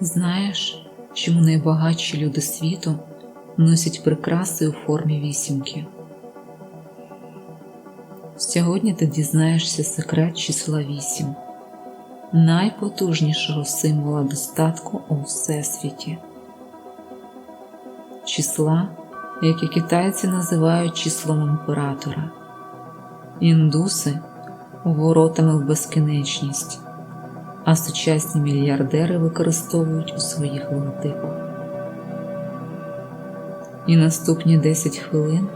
Знаєш, чому найбагатші люди світу носять прикраси у формі вісімки? Сьогодні ти дізнаєшся секрет числа вісім, найпотужнішого символа достатку у всесвіті, числа, яке китайці називають числом імператора, індуси воротами в безкінечність, а сучасні мільярдери використовують у своїх логотипах. І наступні 10 хвилин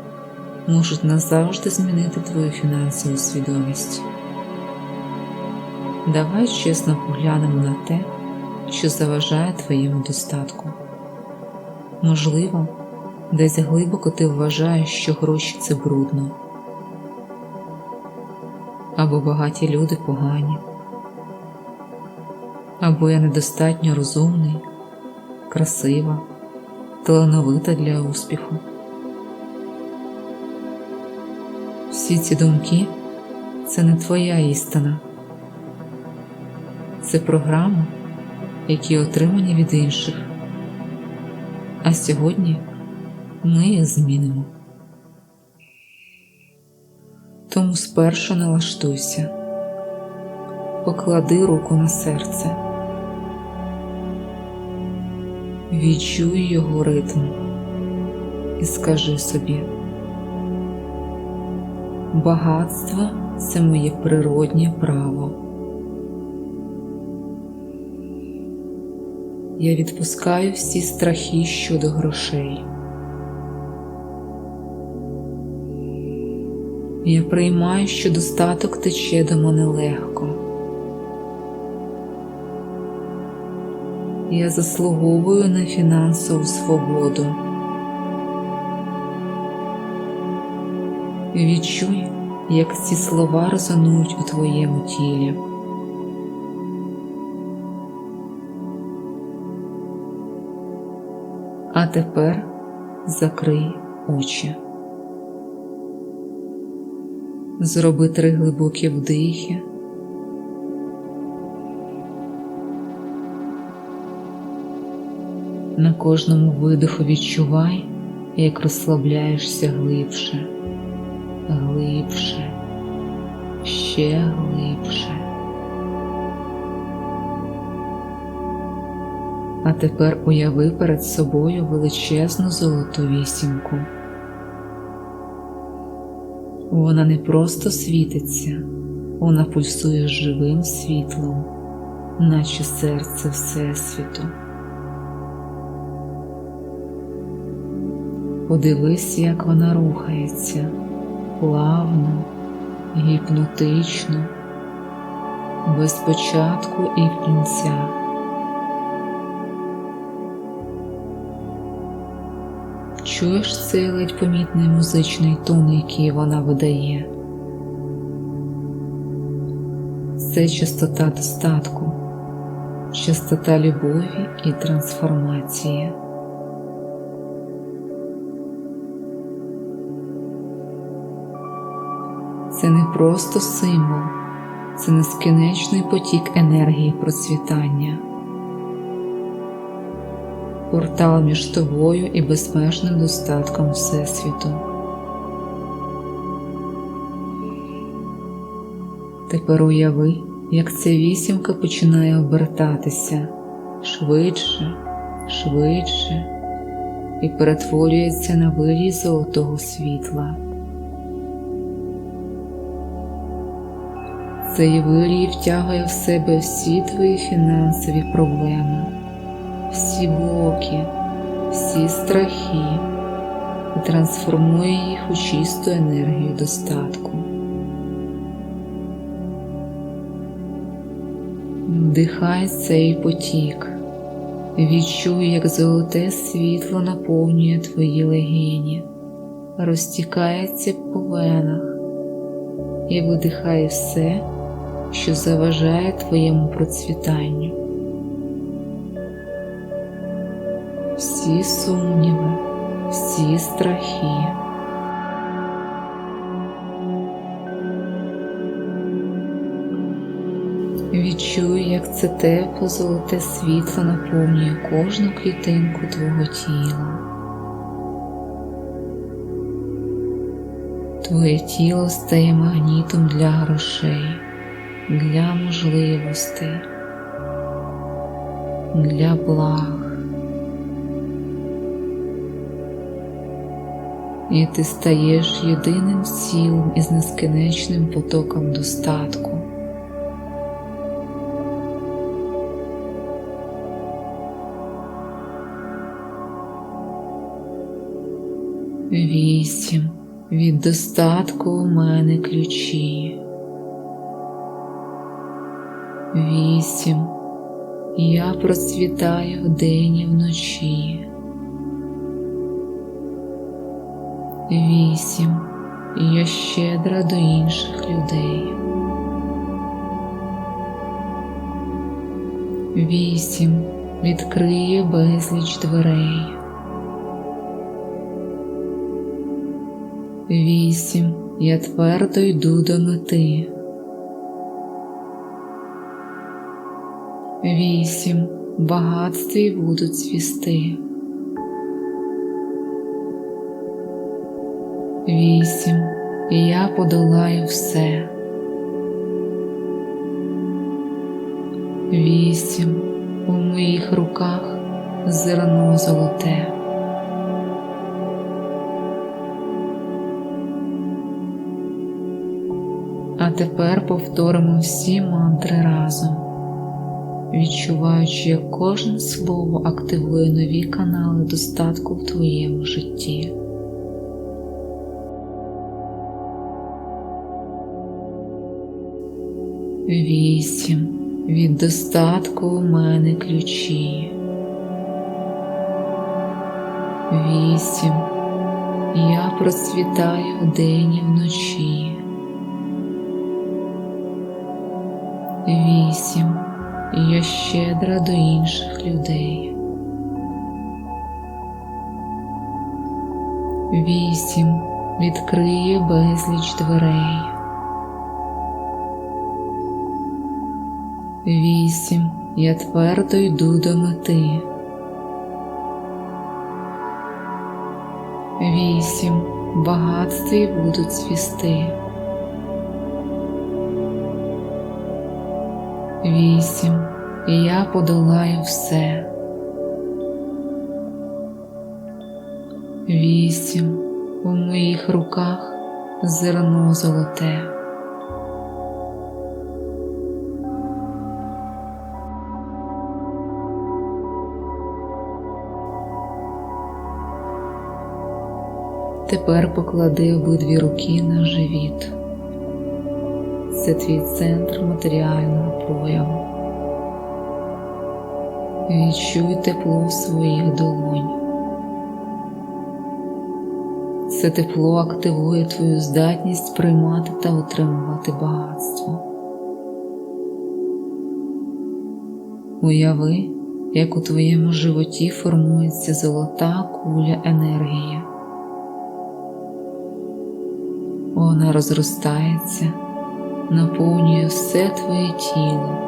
можуть назавжди змінити твою фінансову свідомість. Давай чесно поглянемо на те, що заважає твоєму достатку. Можливо, десь глибоко ти вважаєш, що гроші це брудно, або багаті люди погані, або я недостатньо розумний, красива, талановита для успіху. Всі ці думки це не твоя істина, це програми, які отримані від інших. А сьогодні ми їх змінимо. Тому спершу налаштуйся, поклади руку на серце, відчуй його ритм і скажи собі. Багатство це моє природнє право. Я відпускаю всі страхи щодо грошей. Я приймаю, що достаток тече до мене легко. Я заслуговую на фінансову свободу. Відчуй, як ці слова резонують у твоєму тілі. А тепер закрий очі. Зроби три глибокі вдихи. На кожному видиху відчувай, як розслабляєшся глибше глибше, ще глибше. А тепер уяви перед собою величезну золоту вісімку. Вона не просто світиться, вона пульсує живим світлом, наче серце Всесвіту. Подивись, як вона рухається плавно, гіпнотично, без початку і кінця. Чуєш цей ледь помітний музичний тон, який вона видає? Це частота достатку, частота любові і трансформації. Це не просто символ, це нескінчений потік енергії процвітання, портал між тобою і безмежним достатком Всесвіту. Тепер уяви, як ця вісімка починає обертатися швидше, швидше і перетворюється на вирій золотого світла. Цей вирій втягує в себе всі твої фінансові проблеми, всі блоки, всі страхи і трансформує їх у чисту енергію достатку. Вдихай цей потік, відчуй, як золоте світло наповнює твої легені, розтікається по венах і видихай все що заважає твоєму процвітанню. Всі сумніви, всі страхи. Відчуй, як це тепло золоте світло наповнює кожну клітинку твого тіла. Твоє тіло стає магнітом для грошей, для можливостей, для благ. І ти стаєш єдиним цілим із нескінченним потоком достатку. Вісім. Від достатку у мене ключі. Вісім. Я процвітаю вдень і вночі. Вісім. Я щедра до інших людей. Вісім. Відкриє безліч дверей. Вісім. Я твердо йду до мети. Вісім. Багатстві будуть цвісти. Вісім. Я подолаю все. Вісім. У моїх руках зерно золоте. А тепер повторимо всі мантри разом, відчуваючи, як кожне слово активує нові канали достатку в твоєму житті. Вісім. Від достатку у мене ключі. Вісім. Я процвітаю вдень і вночі. Вісім. Я щедра до інших людей. Вісім. Відкриє безліч дверей. Вісім. Я твердо йду до мети. Вісім. Багатстві будуть цвісти. Вісім. Я подолаю все. Вісім. У моїх руках зерно золоте. Тепер поклади обидві руки на живіт. Це твій центр матеріального прояву. Відчуй тепло своїх долонь. Це тепло активує твою здатність приймати та отримувати багатство. Уяви, як у твоєму животі формується золота куля енергії. Вона розростається, наповнює все твоє тіло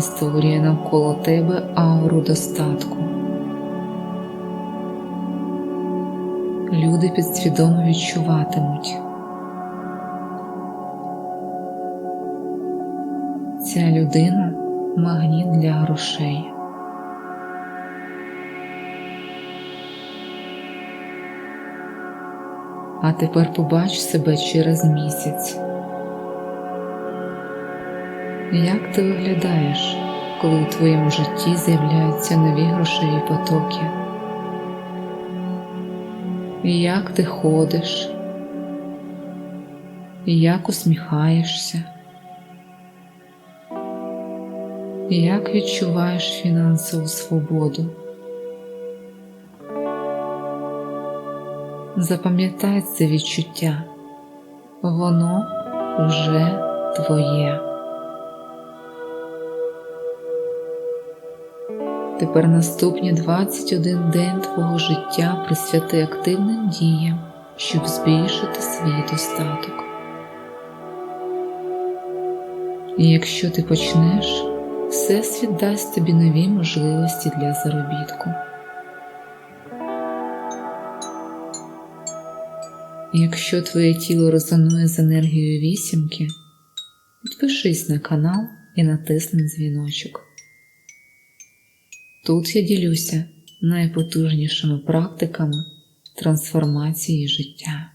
створює навколо тебе ауру достатку. Люди підсвідомо відчуватимуть. Ця людина магніт для грошей. А тепер побач себе через місяць. Як ти виглядаєш, коли у твоєму житті з'являються нові грошові потоки? Як ти ходиш? Як усміхаєшся? Як відчуваєш фінансову свободу? Запам'ятай це відчуття, воно вже твоє. Тепер наступні 21 день твого життя присвяти активним діям, щоб збільшити свій достаток. І якщо ти почнеш, Всесвіт дасть тобі нові можливості для заробітку. Якщо твоє тіло резонує з енергією вісімки, підпишись на канал і натисни дзвіночок. Тут я ділюся найпотужнішими практиками трансформації життя.